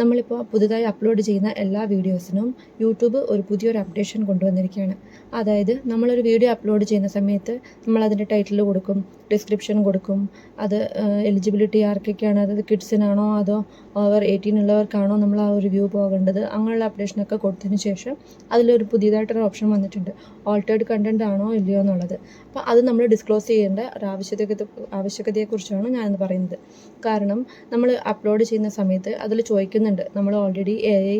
നമ്മളിപ്പോൾ പുതുതായി അപ്ലോഡ് ചെയ്യുന്ന എല്ലാ വീഡിയോസിനും യൂട്യൂബ് ഒരു പുതിയൊരു അപ്ഡേഷൻ കൊണ്ടുവന്നിരിക്കുകയാണ്. അതായത് നമ്മളൊരു വീഡിയോ അപ്ലോഡ് ചെയ്യുന്ന സമയത്ത് നമ്മൾ അതിന്റെ ടൈറ്റിൽ കൊടുക്കും ഡിസ്ക്രിപ്ഷൻ കൊടുക്കും. അത് എലിജിബിലിറ്റി ആർക്കൊക്കെയാണ്? അതായത് കിഡ്സിനാണോ അതോ ഓവർ എയ്റ്റീൻ ഉള്ളവർക്കാണോ നമ്മൾ ആ ഒരു വ്യൂ പോകേണ്ടത്? അങ്ങനെയുള്ള അപ്ഡേഷനൊക്കെ കൊടുത്തതിന് ശേഷം അതിലൊരു പുതിയതായിട്ടൊരു ഓപ്ഷൻ വന്നിട്ടുണ്ട്. ഓൾട്ടേഡ് കണ്ടന്റ് ആണോ ഇല്ലയോ എന്നുള്ളത്. അപ്പോൾ അത് നമ്മൾ ഡിസ്ക്ലോസ് ചെയ്യേണ്ട ഒരു ആവശ്യകത ആവശ്യകതയെക്കുറിച്ചാണ് ഞാനിന്ന് പറയുന്നത്. കാരണം നമ്മൾ അപ്ലോഡ് ചെയ്യുന്ന സമയത്ത് അതിൽ ചോദിക്കുന്നുണ്ട് നമ്മൾ already A I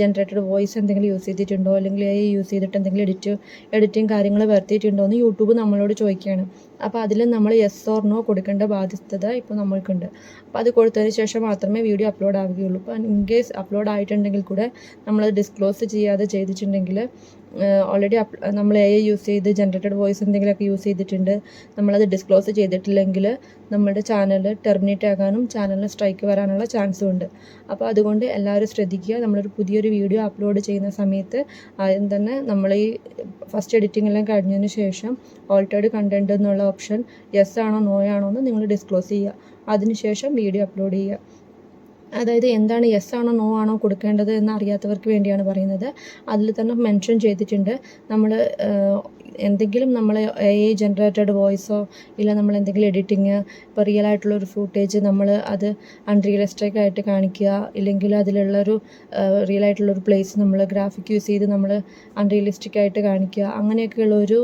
generated voice എന്തെങ്കിലും യൂസ് ചെയ്തിട്ടുണ്ടോ? അല്ലെങ്കിൽ എ ഐ യൂസ് ചെയ്തിട്ട് എന്തെങ്കിലും എഡിറ്റ് എഡിറ്റിംഗ് കാര്യങ്ങൾ വരുത്തിയിട്ടുണ്ടോ എന്ന് യൂട്യൂബ് നമ്മളോട് ചോദിക്കുകയാണ്. അപ്പോൾ അതിൽ നമ്മൾ യെസ് ഓർ നോ കൊടുക്കേണ്ട ബാധ്യത ഇപ്പോൾ നമ്മൾക്കുണ്ട്. അപ്പോൾ അത് കൊടുത്തതിന് ശേഷം മാത്രമേ വീഡിയോ അപ്ലോഡ് ആവുകയുള്ളൂ. അപ്പോൾ ഇൻ കേസ് അപ്ലോഡ് ആയിട്ടുണ്ടെങ്കിൽ കൂടെ നമ്മൾ ഡിസ്ക്ലോസ് ചെയ്യാതെ ചെയ്തിട്ടുണ്ടെങ്കിൽ ഓൾറെഡി നമ്മൾ എ യൂസ് ചെയ്ത് ജനറേറ്റഡ് വോയിസ് എന്തെങ്കിലുമൊക്കെ യൂസ് ചെയ്തിട്ടുണ്ട് നമ്മളത് ഡിസ്ക്ലോസ് ചെയ്തിട്ടില്ലെങ്കിൽ നമ്മുടെ ചാനൽ ടെർമിനേറ്റ് ആകാനും ചാനലിന് സ്ട്രൈക്ക് വരാനുള്ള ചാൻസും ഉണ്ട്. അപ്പോൾ അതുകൊണ്ട് എല്ലാവരും ശ്രദ്ധിക്കുക. നമ്മളൊരു പുതിയൊരു വീഡിയോ അപ്ലോഡ് ചെയ്യുന്ന സമയത്ത് ആദ്യം തന്നെ നമ്മൾ ഈ ഫസ്റ്റ് എഡിറ്റിംഗ് എല്ലാം കഴിഞ്ഞതിന് ശേഷം ഓൾട്ടേഡ് കണ്ടന്റ് എന്നുള്ള ഓപ്ഷൻ യെസ് ആണോ നോ ആണോ എന്ന് നിങ്ങൾ ഡിസ്ക്ലോസ് ചെയ്യുക. അതിനുശേഷം വീഡിയോ അപ്ലോഡ് ചെയ്യുക. അതായത് എന്താണ് യെസ് ആണോ നോ ആണോ കൊടുക്കേണ്ടത് എന്ന് അറിയാത്തവർക്ക് വേണ്ടിയാണ് പറയുന്നത്. അതിൽ തന്നെ മെൻഷൻ ചെയ്തിട്ടുണ്ട്. നമ്മൾ എന്തെങ്കിലും നമ്മൾ എ ഐ ജനറേറ്റഡ് വോയിസോ ഇല്ല നമ്മൾ എന്തെങ്കിലും എഡിറ്റിങ് ഇപ്പോൾ റിയൽ ആയിട്ടുള്ള ഒരു ഫൂട്ടേജ് നമ്മൾ അത് അൺറിയലിസ്റ്റിക് ആയിട്ട് കാണിക്കുക ഇല്ലെങ്കിൽ അതിലുള്ളൊരു റിയൽ ആയിട്ടുള്ളൊരു പ്ലേസ് നമ്മൾ ഗ്രാഫിക് യൂസ് ചെയ്ത് നമ്മൾ അൺറിയലിസ്റ്റിക് ആയിട്ട് കാണിക്കുക അങ്ങനെയൊക്കെയുള്ളൊരു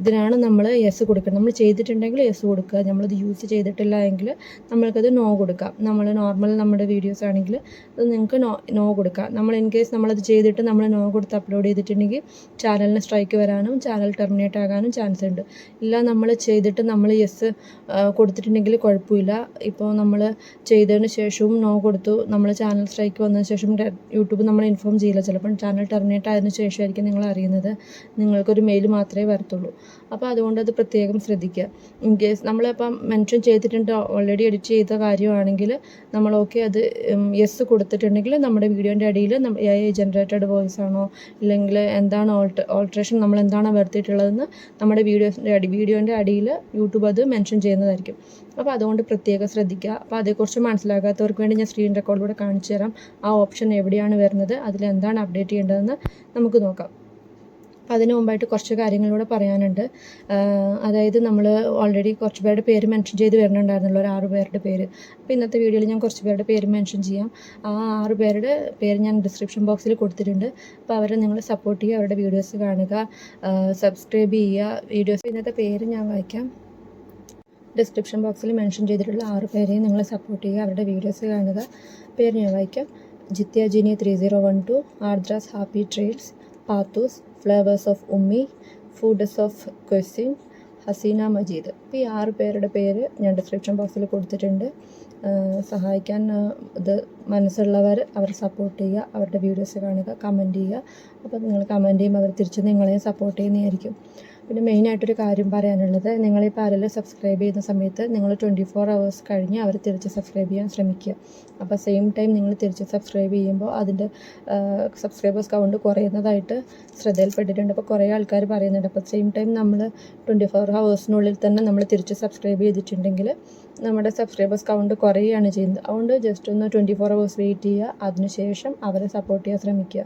ഇതിനാണ് നമ്മൾ യെസ് കൊടുക്കുന്നത്. നമ്മൾ ചെയ്തിട്ടുണ്ടെങ്കിൽ യെസ് കൊടുക്കുക. നമ്മളത് യൂസ് ചെയ്തിട്ടില്ല എങ്കിൽ നമ്മൾക്കത് നോ കൊടുക്കാം. നമ്മൾ നോർമൽ നമ്മുടെ വീഡിയോസ് ആണെങ്കിൽ അത് നിങ്ങൾക്ക് നോ നോ കൊടുക്കാം. നമ്മൾ ഇൻ കേസ് നമ്മളത് ചെയ്തിട്ട് നമ്മൾ നോ കൊടുത്ത് അപ്ലോഡ് ചെയ്തിട്ടുണ്ടെങ്കിൽ ചാനലിന് സ്ട്രൈക്ക് വരാനും ചാനൽ ടെർമിനേറ്റ് ആകാനും ചാൻസ് ഉണ്ട്. ഇല്ല നമ്മൾ ചെയ്തിട്ട് നമ്മൾ യെസ് കൊടുത്തിട്ടുണ്ടെങ്കിൽ കുഴപ്പമില്ല. ഇപ്പോൾ നമ്മൾ ചെയ്തതിന് ശേഷവും നോ കൊടുത്തു. നമ്മൾ ചാനൽ സ്ട്രൈക്ക് വന്നതിന് ശേഷം യൂട്യൂബ് നമ്മൾ ഇൻഫോം ചെയ്യില്ല. ചിലപ്പോൾ ചാനൽ ടെർമിനേറ്റ് ആയതിനു ശേഷമായിരിക്കും നിങ്ങൾ അറിയുന്നത്. നിങ്ങൾക്കൊരു മെയിൽ മാത്രമേ വരത്തുള്ളൂ. അപ്പോൾ അതുകൊണ്ട് അത് പ്രത്യേകം ശ്രദ്ധിക്കുക. ഇൻ കേസ് നമ്മളിപ്പം മെൻഷൻ ചെയ്തിട്ടുണ്ട് ഓൾറെഡി എഡിറ്റ് ചെയ്ത കാര്യമാണെങ്കിൽ നമ്മൾ ഓക്കെ അത് യെസ് കൊടുത്തിട്ടുണ്ടെങ്കിൽ നമ്മുടെ വീഡിയോന്റെ അടിയിൽ ഐ ജനറേറ്റഡ് വോയിസ് ആണോ ഇല്ലെങ്കിൽ എന്താണ് ഓൾട്ട് ഓൾട്രേഷൻ നമ്മൾ എന്താണ് വരുത്തിയിട്ടുള്ളതെന്ന് നമ്മുടെ വീഡിയോസിന്റെ അടി വീഡിയോന്റെ അടിയിൽ യൂട്യൂബ് അത് മെൻഷൻ ചെയ്യുന്നതായിരിക്കും. അപ്പോൾ അതുകൊണ്ട് പ്രത്യേകം ശ്രദ്ധിക്കുക. അപ്പോൾ അതേക്കുറിച്ച് മനസ്സിലാകാത്തവർക്ക് വേണ്ടി ഞാൻ സ്ക്രീൻ റെക്കോർഡിലൂടെ കാണിച്ചു തരാം. ആ ഓപ്ഷൻ എവിടെയാണ് വരുന്നത് അതിൽ എന്താണ് അപ്ഡേറ്റ് ചെയ്യേണ്ടതെന്ന് നമുക്ക് നോക്കാം. അതിന് മുമ്പായിട്ട് കുറച്ച് കാര്യങ്ങളൂടെ പറയാനുണ്ട്. അതായത് നമ്മൾ ഓൾറെഡി കുറച്ച് പേരുടെ പേര് മെൻഷൻ ചെയ്ത് വരുന്നുണ്ടായിരുന്നല്ലോ ഒരു ആറ് പേരുടെ പേര്. അപ്പോൾ ഇന്നത്തെ വീഡിയോയിൽ ഞാൻ കുറച്ച് പേരുടെ പേര് മെൻഷൻ ചെയ്യാം. ആ ആറ് പേരുടെ പേര് ഞാൻ ഡിസ്ക്രിപ്ഷൻ ബോക്സിൽ കൊടുത്തിട്ടുണ്ട്. അപ്പോൾ അവരെ നിങ്ങൾ സപ്പോർട്ട് ചെയ്യുക അവരുടെ വീഡിയോസ് കാണുക സബ്സ്ക്രൈബ് ചെയ്യുക. വീഡിയോസ് ഇന്നത്തെ പേര് ഞാൻ വായിക്കാം. ഡിസ്ക്രിപ്ഷൻ ബോക്സിൽ മെൻഷൻ ചെയ്തിട്ടുള്ള ആറ് പേരെയും നിങ്ങൾ സപ്പോർട്ട് ചെയ്യുക അവരുടെ വീഡിയോസ് കാണുക. പേര് ഞാൻ വായിക്കാം. Jithya Jini three zero one two Ardra's happy trades Pathu's flavours of Ummi foods of cuisine Hasina Majeed അപ്പോൾ ഈ ആറ് പേരുടെ പേര് ഞാൻ ഡിസ്ക്രിപ്ഷൻ ബോക്സിൽ കൊടുത്തിട്ടുണ്ട്. സഹായിക്കാൻ ഇത് മനസ്സുള്ളവർ അവർ സപ്പോർട്ട് ചെയ്യുക അവരുടെ വീഡിയോസ് കാണുക കമന്റ് ചെയ്യുക. അപ്പോൾ നിങ്ങൾ കമന്റ് ചെയ്യുമ്പോൾ അവർ തിരിച്ച് നിങ്ങളെയും സപ്പോർട്ട് ചെയ്യുന്നതായിരിക്കും. പിന്നെ മെയിനായിട്ടൊരു കാര്യം പറയാനുള്ളത് നിങ്ങൾ ഈ പാരൽ സബ്സ്ക്രൈബ് ചെയ്യുന്ന സമയത്ത് നിങ്ങൾ ട്വന്റി ഫോർ അവേഴ്സ് കഴിഞ്ഞ് അവർ തിരിച്ച് സബ്സ്ക്രൈബ് ചെയ്യാൻ ശ്രമിക്കുക. അപ്പോൾ സെയിം ടൈം നിങ്ങൾ തിരിച്ച് സബ്സ്ക്രൈബ് ചെയ്യുമ്പോൾ അതിന്റെ സബ്സ്ക്രൈബേഴ്സ് കൗണ്ട് കുറയുന്നതായിട്ട് ശ്രദ്ധയിൽപ്പെട്ടിട്ടുണ്ട്. അപ്പോൾ കുറേ ആൾക്കാർ പറയുന്നുണ്ട്. അപ്പോൾ സെയിം ടൈം നമ്മൾ ട്വന്റി ഫോർ ഹവേഴ്സിനുള്ളിൽ തന്നെ നമ്മൾ തിരിച്ച് സബ്സ്ക്രൈബ് ചെയ്തിട്ടുണ്ടെങ്കിൽ നമ്മുടെ സബ്സ്ക്രൈബേഴ്സ് കൗണ്ട് കുറയുകയാണ് ചെയ്യുന്നത്. അതുകൊണ്ട് ജസ്റ്റ് ഒന്ന് ട്വന്റി ഫോർ അവേഴ്സ് വെയിറ്റ് ചെയ്യുക. അതിനുശേഷം അവരെ സപ്പോർട്ട് ചെയ്യാൻ ശ്രമിക്കുക.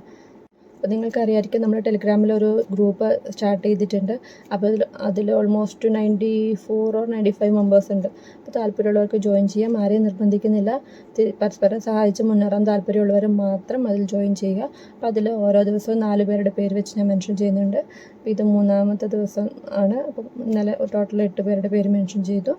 അപ്പോൾ നിങ്ങൾക്ക് അറിയാമായിരിക്കും നമ്മൾ ടെലിഗ്രാമിൽ ഒരു ഗ്രൂപ്പ് സ്റ്റാർട്ട് ചെയ്തിട്ടുണ്ട്. അപ്പോൾ അതിൽ അതിൽ almost ninety four or ninety five members ഉണ്ട്. അപ്പോൾ താല്പര്യമുള്ളവർക്ക് ജോയിൻ ചെയ്യാം. ആരെയും നിർബന്ധിക്കുന്നില്ല. പരസ്പരം സഹായിച്ച് മുന്നേറാൻ താല്പര്യമുള്ളവർ മാത്രം അതിൽ ജോയിൻ ചെയ്യുക. അപ്പോൾ അതിൽ ഓരോ ദിവസവും നാല് പേരുടെ പേര് വെച്ച് ഞാൻ മെൻഷൻ ചെയ്യുന്നുണ്ട്. അപ്പോൾ ഇത് മൂന്നാമത്തെ ദിവസം ആണ്. അപ്പോൾ ഇന്നലെ ടോട്ടൽ എട്ട് പേരുടെ പേര് മെൻഷൻ ചെയ്തു.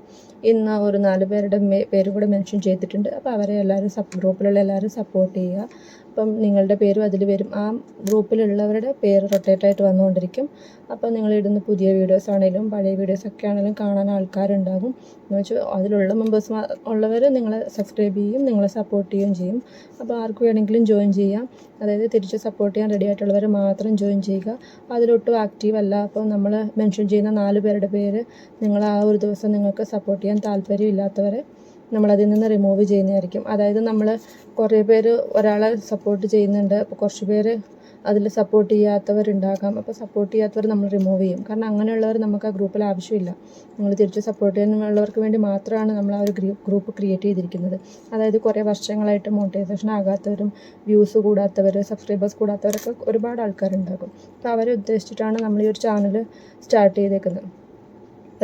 ഇന്ന് ഒരു നാല് പേരുടെ പേര് കൂടെ മെൻഷൻ ചെയ്തിട്ടുണ്ട്. അപ്പോൾ അവരെ എല്ലാവരും സപ്പ് ഗ്രൂപ്പിലുള്ള എല്ലാവരും സപ്പോർട്ട് ചെയ്യുക. അപ്പം നിങ്ങളുടെ പേരും അതിൽ വരും. ആ ഗ്രൂപ്പിലുള്ളവരുടെ പേര് റൊട്ടേറ്റ് ആയിട്ട് വന്നുകൊണ്ടിരിക്കും. അപ്പം നിങ്ങൾ ഇടുന്ന പുതിയ വീഡിയോസ് ആണെങ്കിലും പഴയ വീഡിയോസ് ഒക്കെ ആണെങ്കിലും കാണാൻ ആൾക്കാരുണ്ടാകും. എന്ന് വെച്ചാൽ അതിലുള്ള മെമ്പേഴ്സ് ഉള്ളവർ നിങ്ങളെ സബ്സ്ക്രൈബ് ചെയ്യും നിങ്ങളെ സപ്പോർട്ട് ചെയ്യുകയും ചെയ്യും. അപ്പോൾ ആർക്ക് വേണമെങ്കിലും ജോയിൻ ചെയ്യാം. അതായത് തിരിച്ച് സപ്പോർട്ട് ചെയ്യാൻ റെഡി ആയിട്ടുള്ളവർ മാത്രം ജോയിൻ ചെയ്യുക. അതിലൊട്ടും ആക്റ്റീവ് അല്ല. അപ്പോൾ നമ്മൾ മെൻഷൻ ചെയ്യുന്ന നാല് പേരുടെ പേര് നിങ്ങൾ ആ ഒരു ദിവസം നിങ്ങൾക്ക് സപ്പോർട്ട് ചെയ്യാൻ താല്പര്യമില്ലാത്തവരെ നമ്മളതിൽ നിന്ന് റിമൂവ് ചെയ്യുന്നതായിരിക്കും. അതായത് നമ്മൾ കുറേ പേര് ഒരാളെ സപ്പോർട്ട് ചെയ്യുന്നുണ്ട്. അപ്പോൾ കുറച്ച് പേര് അതിൽ സപ്പോർട്ട് ചെയ്യാത്തവരുണ്ടാകാം. അപ്പോൾ സപ്പോർട്ട് ചെയ്യാത്തവർ നമ്മൾ റിമൂവ് ചെയ്യും. കാരണം അങ്ങനെയുള്ളവർ നമുക്ക് ആ ഗ്രൂപ്പിൽ ആവശ്യമില്ല. നമ്മൾ തിരിച്ച് സപ്പോർട്ട് ചെയ്യാനുള്ളവർക്ക് വേണ്ടി മാത്രമാണ് നമ്മൾ ആ ഒരു ഗ്രൂപ്പ് ക്രിയേറ്റ് ചെയ്തിരിക്കുന്നത്. അതായത് കുറേ വർഷങ്ങളായിട്ട് മോട്ടിവേഷൻ ആകാത്തവരും വ്യൂസ് കൂടാത്തവർ സബ്സ്ക്രൈബേഴ്സ് കൂടാത്തവരൊക്കെ ഒരുപാട് ആൾക്കാരുണ്ടാകും. അപ്പോൾ അവരെ ഉദ്ദേശിച്ചിട്ടാണ് നമ്മൾ ഈ ഒരു ചാനൽ സ്റ്റാർട്ട് ചെയ്തേക്കുന്നത്.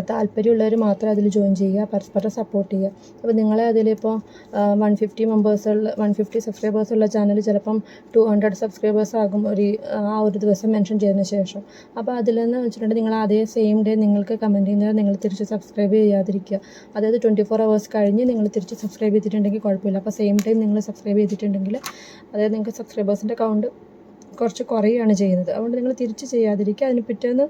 താല്പര്യമുള്ളവർ മാത്രം അതിൽ ജോയിൻ ചെയ്യുക പരസ്പരം സപ്പോർട്ട് ചെയ്യുക. അപ്പോൾ നിങ്ങളെ അതിലിപ്പോൾ വൺ ഫിഫ്റ്റി മെമ്പേഴ്സുള്ള വൺ ഫിഫ്റ്റി സബ്സ്ക്രൈബേഴ്സ് ഉള്ള ചാനൽ ചിലപ്പം ടു ഹൺഡ്രഡ് സബ്സ്ക്രൈബേഴ്സ് ആകും ഒരു ആ ഒരു ദിവസം മെൻഷൻ ചെയ്തതിന് ശേഷം. അപ്പോൾ അതിലെന്ന് വെച്ചിട്ടുണ്ടെങ്കിൽ നിങ്ങൾ അതേ സെയിം ഡേ നിങ്ങൾക്ക് കമന്റ് ചെയ്യുന്നത് നിങ്ങൾ തിരിച്ച് സബ്സ്ക്രൈബ് ചെയ്യാതിരിക്കുക. അതായത് ട്വന്റി ഫോർ അവേഴ്സ് കഴിഞ്ഞ് നിങ്ങൾ തിരിച്ച് സബ്സ്ക്രൈബ് ചെയ്തിട്ടുണ്ടെങ്കിൽ കുഴപ്പമില്ല. അപ്പോൾ സെയിം ടൈം നിങ്ങൾ സബ്സ്ക്രൈബ് ചെയ്തിട്ടുണ്ടെങ്കിൽ അതായത് നിങ്ങൾക്ക് സബ്സ്ക്രൈബേഴ്സിന്റെ കൗണ്ട് കുറച്ച് കുറയുകയാണ് ചെയ്യുന്നത്. അതുകൊണ്ട് നിങ്ങൾ തിരിച്ച് ചെയ്യാതിരിക്കുക. അതിന് പിറ്റേന്ന്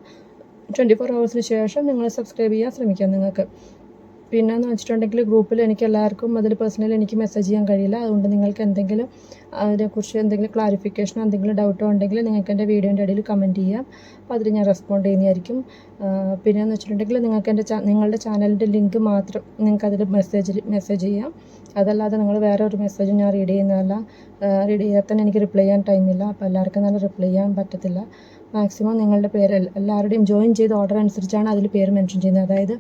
ട്വന്റി ഫോർ ഹവേഴ്സിന് ശേഷം നിങ്ങൾ സബ്സ്ക്രൈബ് ചെയ്യാൻ ശ്രമിക്കാം നിങ്ങൾക്ക്. പിന്നെയെന്ന് വെച്ചിട്ടുണ്ടെങ്കിൽ ഗ്രൂപ്പിൽ എനിക്ക് എല്ലാവർക്കും അതിൽ പേഴ്സണലി എനിക്ക് മെസ്സേജ് ചെയ്യാൻ കഴിയില്ല. അതുകൊണ്ട് നിങ്ങൾക്ക് എന്തെങ്കിലും അതിനെക്കുറിച്ച് എന്തെങ്കിലും ക്ലാരിഫിക്കേഷനോ എന്തെങ്കിലും ഡൗട്ടോ ഉണ്ടെങ്കിൽ നിങ്ങൾക്ക് എന്റെ വീഡിയോന്റെ ഇടയിൽ കമന്റ് ചെയ്യാം. അപ്പോൾ അതിൽ ഞാൻ റെസ്പോണ്ട് ചെയ്യുന്നതായിരിക്കും. പിന്നെയെന്ന് വെച്ചിട്ടുണ്ടെങ്കിൽ നിങ്ങൾക്ക് എന്റെ നിങ്ങളുടെ ചാനലിന്റെ ലിങ്ക് മാത്രം നിങ്ങൾക്ക് അതിൽ മെസ്സേജ് മെസ്സേജ് ചെയ്യാം. അതല്ലാതെ നിങ്ങൾ വേറെ ഒരു മെസ്സേജ് ഞാൻ റീഡ് ചെയ്യുന്നതല്ല. റീഡ് ചെയ്യാൻ തന്നെ എനിക്ക് റിപ്ലൈ ചെയ്യാൻ ടൈമില്ല അപ്പോൾ എല്ലാവർക്കും തന്നെ റിപ്ലൈ ചെയ്യാൻ പറ്റത്തില്ല. മാക്സിമം നിങ്ങളുടെ പേര് എല്ലാവരുടെയും ജോയിൻ ചെയ്ത ഓർഡർ അനുസരിച്ചാണ് അതിൽ പേര് മെൻഷൻ ചെയ്യുന്നത്. അതായത്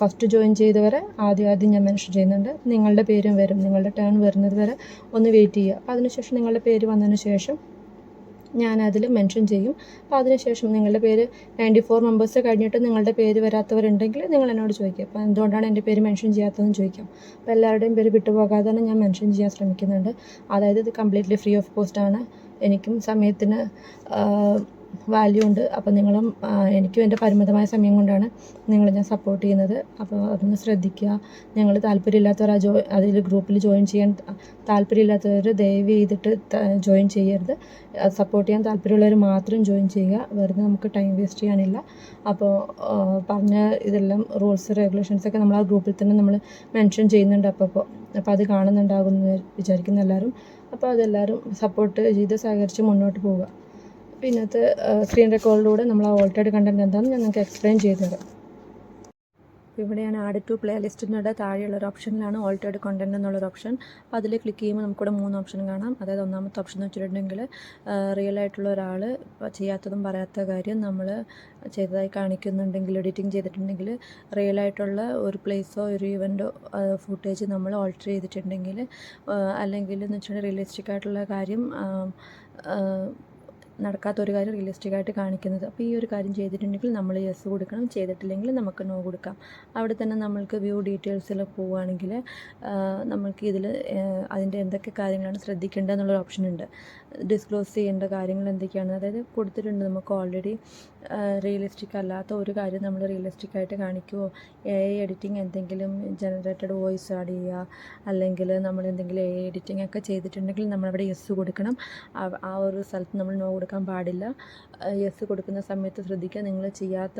ഫസ്റ്റ് ജോയിൻ ചെയ്തവരെ ആദ്യം ആദ്യം ഞാൻ മെൻഷൻ ചെയ്യുന്നുണ്ട്. നിങ്ങളുടെ പേരും വരും. നിങ്ങളുടെ ടേൺ വരുന്നത് വരെ ഒന്ന് വെയിറ്റ് ചെയ്യുക. അപ്പോൾ അതിനുശേഷം നിങ്ങളുടെ പേര് വന്നതിന് ശേഷം ഞാൻ അതിൽ മെൻഷൻ ചെയ്യും. അപ്പോൾ അതിനുശേഷം നിങ്ങളുടെ പേര് നയന്റി ഫോർ മെമ്പേഴ്സ് കഴിഞ്ഞിട്ട് നിങ്ങളുടെ പേര് വരാത്തവരുണ്ടെങ്കിൽ നിങ്ങൾ എന്നോട് ചോദിക്കുക. അപ്പോൾ എന്തുകൊണ്ടാണ് എന്റെ പേര് മെൻഷൻ ചെയ്യാത്തതെന്ന് ചോദിക്കാം. അപ്പോൾ എല്ലാവരുടെയും പേര് വിട്ടുപോകാതെ തന്നെ ഞാൻ മെൻഷൻ ചെയ്യാൻ ശ്രമിക്കുന്നുണ്ട്. അതായത് ഇത് കംപ്ലീറ്റ്ലി ഫ്രീ ഓഫ് കോസ്റ്റ് ആണ്. എനിക്കും സമയത്തിന് വാല്യൂ ഉണ്ട്. അപ്പോൾ നിങ്ങളും എനിക്കും എന്റെ പരിമിതമായ സമയം കൊണ്ടാണ് നിങ്ങളെ ഞാൻ സപ്പോർട്ട് ചെയ്യുന്നത്. അപ്പോൾ അതൊന്ന് ശ്രദ്ധിക്കുക. നിങ്ങൾ താല്പര്യമില്ലാത്തവർ ആ ജോ അതിൽ ഗ്രൂപ്പിൽ ജോയിൻ ചെയ്യാൻ താല്പര്യമില്ലാത്തവർ ദയവ് ചെയ്തിട്ട് ജോയിൻ ചെയ്യരുത്. സപ്പോർട്ട് ചെയ്യാൻ താല്പര്യമുള്ളവർ മാത്രം ജോയിൻ ചെയ്യുക. വെറുതെ നമുക്ക് ടൈം വേസ്റ്റ് ചെയ്യാനില്ല. അപ്പോൾ പറഞ്ഞ ഇതെല്ലാം റൂൾസ് റെഗുലേഷൻസ് ഒക്കെ നമ്മൾ ആ ഗ്രൂപ്പിൽ തന്നെ നമ്മൾ മെൻഷൻ ചെയ്യുന്നുണ്ട് അപ്പോൾ അപ്പോൾ അത് കാണുന്നുണ്ടാകുമെന്ന് വിചാരിക്കുന്ന എല്ലാവരും. അപ്പോൾ അതെല്ലാവരും സപ്പോർട്ട് ചെയ്ത് സഹകരിച്ച് മുന്നോട്ട് പോവുക. പിന്നത്തെ സ്ക്രീൻ റെക്കോർഡിലൂടെ നമ്മൾ ആ ഓൾട്ടേഡ് കണ്ടന്റ് എന്താണെന്ന് ഞാൻ നിങ്ങൾക്ക് എക്സ്പ്ലെയിൻ ചെയ്തു തരാം ഇവിടെയാണ് ആഡ് ടു പ്ലേ ലിസ്റ്റിനുടെ താഴെയുള്ള ഒരു ഓപ്ഷനിലാണ് ഓൾട്ടേഡ് കണ്ടന്റ് എന്നുള്ളൊരു ഓപ്ഷൻ അപ്പോൾ അതിൽ ക്ലിക്ക് ചെയ്യുമ്പോൾ നമുക്കിവിടെ മൂന്ന് ഓപ്ഷൻ കാണാം. അതായത് ഒന്നാമത്തെ ഓപ്ഷൻ എന്ന് വെച്ചിട്ടുണ്ടെങ്കിൽ റിയൽ ആയിട്ടുള്ള ഒരാൾ ചെയ്യാത്തതും പറയാത്ത കാര്യം നമ്മൾ ചെയ്തതായി കാണിക്കുന്നുണ്ടെങ്കിൽ എഡിറ്റിംഗ് ചെയ്തിട്ടുണ്ടെങ്കിൽ റിയൽ ആയിട്ടുള്ള ഒരു പ്ലേസോ ഒരു ഇവന്റോ ഫുട്ടേജ് നമ്മൾ ഓൾട്ടർ ചെയ്തിട്ടുണ്ടെങ്കിൽ അല്ലെങ്കിൽ എന്ന് വെച്ചിട്ടുണ്ടെങ്കിൽ റിയലിസ്റ്റിക് ആയിട്ടുള്ള കാര്യം നടക്കാത്ത ഒരു കാര്യം റിയലിസ്റ്റിക് ആയിട്ട് കാണിക്കുന്നത്. അപ്പോൾ ഈ ഒരു കാര്യം ചെയ്തിട്ടുണ്ടെങ്കിൽ നമ്മൾ യെസ് കൊടുക്കണം. ചെയ്തിട്ടില്ലെങ്കിൽ നമുക്ക് നോ കൊടുക്കാം. അവിടെ തന്നെ നമ്മൾക്ക് വ്യൂ ഡീറ്റെയിൽസിൽ പോവുകയാണെങ്കിൽ നമ്മൾക്ക് ഇതിൽ അതിന്റെ എന്തൊക്കെ കാര്യങ്ങളാണ് ശ്രദ്ധിക്കേണ്ടത് എന്നുള്ളൊരു ഓപ്ഷൻ ഉണ്ട്. ഡിസ്ക്ലോസ് ചെയ്യേണ്ട കാര്യങ്ങൾ എന്തൊക്കെയാണ്? അതായത് കൊടുത്തിട്ടുണ്ട് നമുക്ക് ഓൾറെഡി റിയലിസ്റ്റിക് അല്ലാത്ത ഒരു കാര്യം നമ്മൾ റിയലിസ്റ്റിക് ആയിട്ട് കാണിക്കുമോ എ ഐ എഡിറ്റിംഗ് എന്തെങ്കിലും ജനറേറ്റഡ് വോയിസ് ആഡ് ചെയ്യുക അല്ലെങ്കിൽ നമ്മൾ എന്തെങ്കിലും എ ഐ എഡിറ്റിംഗ് ഒക്കെ ചെയ്തിട്ടുണ്ടെങ്കിൽ നമ്മളവിടെ യെസ് കൊടുക്കണം. ആ ഒരു സ്ഥലത്ത് നമ്മൾ നോ കൊടുക്കാൻ പാടില്ല. യെസ് കൊടുക്കുന്ന സമയത്ത് ശ്രദ്ധിക്കുക. നിങ്ങൾ ചെയ്യാത്ത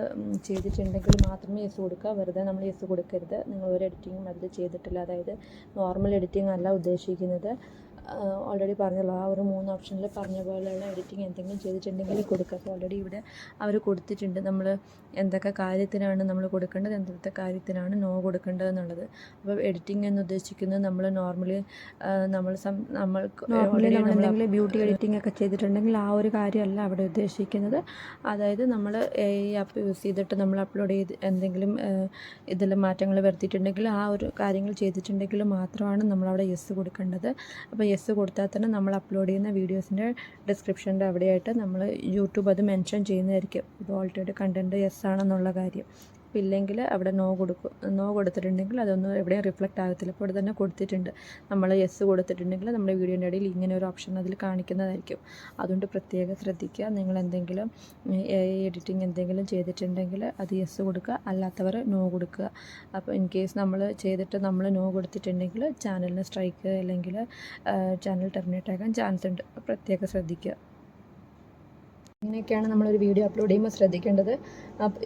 ചെയ്തിട്ടുണ്ടെങ്കിൽ മാത്രമേ യെസ് കൊടുക്കുക. വെറുതെ നമ്മൾ യെസ് കൊടുക്കരുത്. നിങ്ങൾ ഒരു എഡിറ്റിങ്ങും അതിൽ ചെയ്തിട്ടില്ല. അതായത് നോർമൽ എഡിറ്റിംഗ് അല്ല ഉദ്ദേശിക്കുന്നത്. ഓൾറെഡി പറഞ്ഞല്ലോ ആ ഒരു മൂന്ന് ഓപ്ഷനിൽ പറഞ്ഞ പോലെയുള്ള എഡിറ്റിംഗ് എന്തെങ്കിലും ചെയ്തിട്ടുണ്ടെങ്കിൽ കൊടുക്കുക അപ്പോൾ ഓൾറെഡി ഇവിടെ അവർ കൊടുത്തിട്ടുണ്ട്. നമ്മൾ എന്തൊക്കെ കാര്യത്തിനാണ് നമ്മൾ കൊടുക്കേണ്ടത് എന്തൊക്കെ കാര്യത്തിനാണ് നോ കൊടുക്കേണ്ടത് എന്നുള്ളത്. അപ്പോൾ എഡിറ്റിംഗ് എന്ന് ഉദ്ദേശിക്കുന്നത് നമ്മൾ നോർമലി നമ്മൾ നമ്മൾക്ക് നോർമലി നമ്മൾ എന്തെങ്കിലും ബ്യൂട്ടി എഡിറ്റിംഗ് ഒക്കെ ചെയ്തിട്ടുണ്ടെങ്കിൽ ആ ഒരു കാര്യമല്ല അവിടെ ഉദ്ദേശിക്കുന്നത്. അതായത് നമ്മൾ എ ആപ്പ് യൂസ് ചെയ്തിട്ട് നമ്മൾ അപ്ലോഡ് ചെയ്ത് എന്തെങ്കിലും ഇതിൽ മാറ്റങ്ങൾ വരുത്തിയിട്ടുണ്ടെങ്കിൽ ആ ഒരു കാര്യങ്ങൾ ചെയ്തിട്ടുണ്ടെങ്കിൽ മാത്രമാണ് നമ്മളവിടെ യെസ് കൊടുക്കേണ്ടത്. അപ്പോൾ യെസ് കൊടുത്താൽ തന്നെ നമ്മൾ അപ്ലോഡ് ചെയ്യുന്ന വീഡിയോസിന്റെ ഡിസ്ക്രിപ്ഷന്റെ അവിടെയായിട്ട് നമ്മൾ യൂട്യൂബ് അത് മെൻഷൻ ചെയ്യുന്നതായിരിക്കും. ഇത് ഓൾറെഡി കണ്ടന്റ് യെസ് ആണെന്നുള്ള കാര്യം. അപ്പോൾ ഇല്ലെങ്കിൽ അവിടെ നോ കൊടുക്കും നോ കൊടുത്തിട്ടുണ്ടെങ്കിൽ അതൊന്നും എവിടെയും റിഫ്ലക്റ്റ് ആകത്തില്ല. അപ്പോൾ ഇവിടെ തന്നെ കൊടുത്തിട്ടുണ്ട്. നമ്മൾ യെസ് കൊടുത്തിട്ടുണ്ടെങ്കിൽ നമ്മുടെ വീഡിയോന്റെ ഇടയിൽ ഇങ്ങനെ ഒരു ഓപ്ഷൻ അതിൽ കാണിക്കുന്നതായിരിക്കും. അതുകൊണ്ട് പ്രത്യേകം ശ്രദ്ധിക്കുക. നിങ്ങൾ എന്തെങ്കിലും എഡിറ്റിംഗ് എന്തെങ്കിലും ചെയ്തിട്ടുണ്ടെങ്കിൽ അത് യെസ് കൊടുക്കുക. അല്ലാത്തവർ നോ കൊടുക്കുക. അപ്പോൾ ഇൻ കേസ് നമ്മൾ ചെയ്തിട്ട് നമ്മൾ നോ കൊടുത്തിട്ടുണ്ടെങ്കിൽ ചാനലിന് സ്ട്രൈക്ക് അല്ലെങ്കിൽ ചാനൽ ടെർമിനേറ്റ് ആകാൻ ചാൻസ് ഉണ്ട്. പ്രത്യേകം ശ്രദ്ധിക്കുക. ഇങ്ങനെയൊക്കെയാണ് നമ്മളൊരു വീഡിയോ അപ്ലോഡ് ചെയ്യുമ്പോൾ ശ്രദ്ധിക്കേണ്ടത്.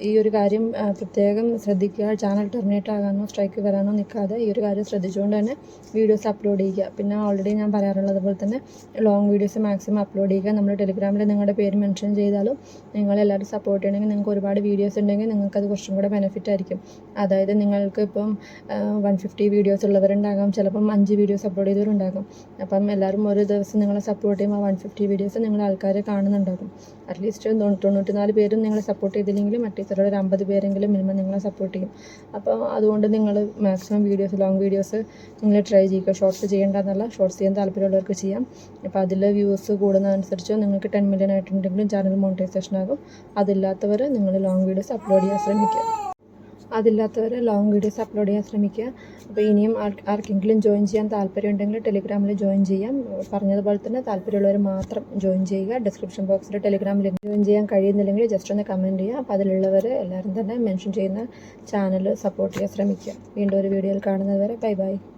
ഈ ഒരു കാര്യം പ്രത്യേകം ശ്രദ്ധിക്കുക. ചാനൽ ടെർമിനേറ്റ് ആകാനോ സ്ട്രൈക്ക് വരാനോ നിൽക്കാതെ ഈ ഒരു കാര്യം ശ്രദ്ധിച്ചുകൊണ്ട് തന്നെ വീഡിയോസ് അപ്ലോഡ് ചെയ്യുക. പിന്നെ ഓൾറെഡി ഞാൻ പറയാറുള്ളത് പോലെ തന്നെ ലോങ് വീഡിയോസ് മാക്സിമം അപ്ലോഡ് ചെയ്യുക. നമ്മൾ ടെലിഗ്രാമിൽ നിങ്ങളുടെ പേര് മെൻഷൻ ചെയ്താലും നിങ്ങളെല്ലാവരും സപ്പോർട്ട് ചെയ്യണമെങ്കിൽ നിങ്ങൾക്ക് ഒരുപാട് വീഡിയോസ് ഉണ്ടെങ്കിൽ നിങ്ങൾക്ക് അത് കുറച്ചും കൂടെ ബെനിഫിറ്റ് ആയിരിക്കും. അതായത് നിങ്ങൾക്ക് ഇപ്പം വൺ ഫിഫ്റ്റി വീഡിയോസ് ഉള്ളവരുണ്ടാകാം. ചിലപ്പം അഞ്ച് വീഡിയോസ് അപ്ലോഡ് ചെയ്തവരുണ്ടാകും. അപ്പം എല്ലാവരും ഒരു ദിവസം നിങ്ങളെ സപ്പോർട്ട് ചെയ്യുമ്പോൾ വൺ ഫിഫ്റ്റി വീഡിയോസ് നിങ്ങളുടെ ആൾക്കാരെ കാണുന്നുണ്ടാകും. അറ്റ്ലീസ്റ്റ് തൊണ്ണൂറ്റി നാല് പേരും നിങ്ങളെ സപ്പോർട്ട് ചെയ്തില്ലെങ്കിലും അറ്റ്ലീസ്റ്റ് ഒരു അമ്പത് പേരെങ്കിലും മിനിമം നിങ്ങളെ സപ്പോർട്ട് ചെയ്യും. അപ്പോൾ അതുകൊണ്ട് നിങ്ങൾ മാക്സിമം വീഡിയോസ് ലോങ് വീഡിയോസ് നിങ്ങൾ ട്രൈ ചെയ്യുക. ഷോർട്സ് ചെയ്യേണ്ടതെന്നല്ല ഷോർട്സ് ചെയ്യാൻ താല്പര്യമുള്ളവർക്ക് ചെയ്യാം. അപ്പോൾ അതിൽ വ്യൂസ് കൂടുന്നതനുസരിച്ച് നിങ്ങൾക്ക് ടെൻ മില്യൺ ആയിട്ടുണ്ടെങ്കിലും ചാനൽ മോണിറ്റൈസേഷൻ ആകും. അതില്ലാത്തവർ നിങ്ങൾ ലോങ് വീഡിയോസ് അപ്ലോഡ് ചെയ്യാൻ ശ്രമിക്കുക. അതില്ലാത്തവർ ലോങ് വീഡിയോസ് അപ്ലോഡ് ചെയ്യാൻ ശ്രമിക്കുക. അപ്പോൾ ഇനിയും ആർ- ആർക്കെങ്കിലും ജോയിൻ ചെയ്യാൻ താല്പര്യമുണ്ടെങ്കിൽ ടെലിഗ്രാമിൽ ജോയിൻ ചെയ്യാം. പറഞ്ഞതുപോലെ തന്നെ താല്പര്യമുള്ളവർ മാത്രം ജോയിൻ ചെയ്യുക. ഡിസ്ക്രിപ്ഷൻ ബോക്സിൽ ടെലിഗ്രാമിൽ ജോയിൻ ചെയ്യാൻ കഴിയുന്നില്ലെങ്കിൽ ജസ്റ്റ് ഒന്ന് കമന്റ് ചെയ്യുക. അപ്പോൾ അതിലുള്ളവർ എല്ലാവരും തന്നെ മെൻഷൻ ചെയ്യുന്ന ചാനൽ സപ്പോർട്ട് ചെയ്യാൻ ശ്രമിക്കുക. വീണ്ടും ഒരു വീഡിയോയിൽ കാണുന്നത് വരെ ബൈ ബൈ